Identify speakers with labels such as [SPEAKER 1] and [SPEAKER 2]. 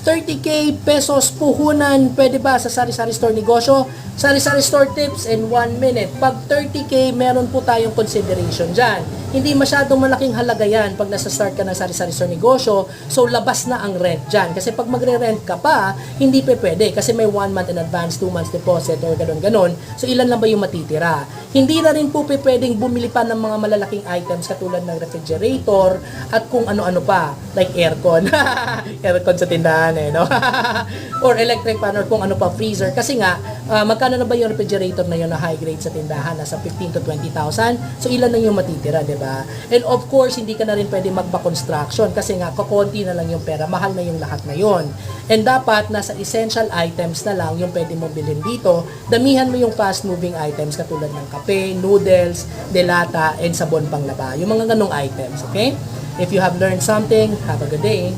[SPEAKER 1] 30k pesos puhunan, pwede ba sa sari-sari store negosyo? Sari-sari store tips in 1 minute. Pag 30k, meron po tayong consideration dyan. Hindi masyadong malaking halaga yan pag nasa start ka ng sari-sari store negosyo, so labas na ang rent dyan. Kasi pag magre-rent ka pa, hindi pa pwede kasi may 1 month in advance, 2 months deposit or ganun-ganon. So ilan lang ba yung matitira? Hindi na rin po pwedeng bumili pa ng mga malalaking items katulad ng refrigerator at kung ano-ano pa, like aircon. aircon sa tindahan eh, no? or electric fan or kung ano pa, freezer. Kasi nga, ah, magkano na ba yung refrigerator na yun na high grade sa tindahan? Nasa 15 to 20,000. So, ilan lang yung matitira, di ba? And of course, hindi ka na rin pwede magpa-construction kasi nga, kakonti na lang yung pera. Mahal na yung lahat na yon. And dapat, nasa essential items na lang yung pwede mo bilhin dito. Damihan mo yung fast-moving items katulad ng kape, noodles, delata, and sabon panglaba. Yung mga ganong items, okay? If you have learned something, have a good day.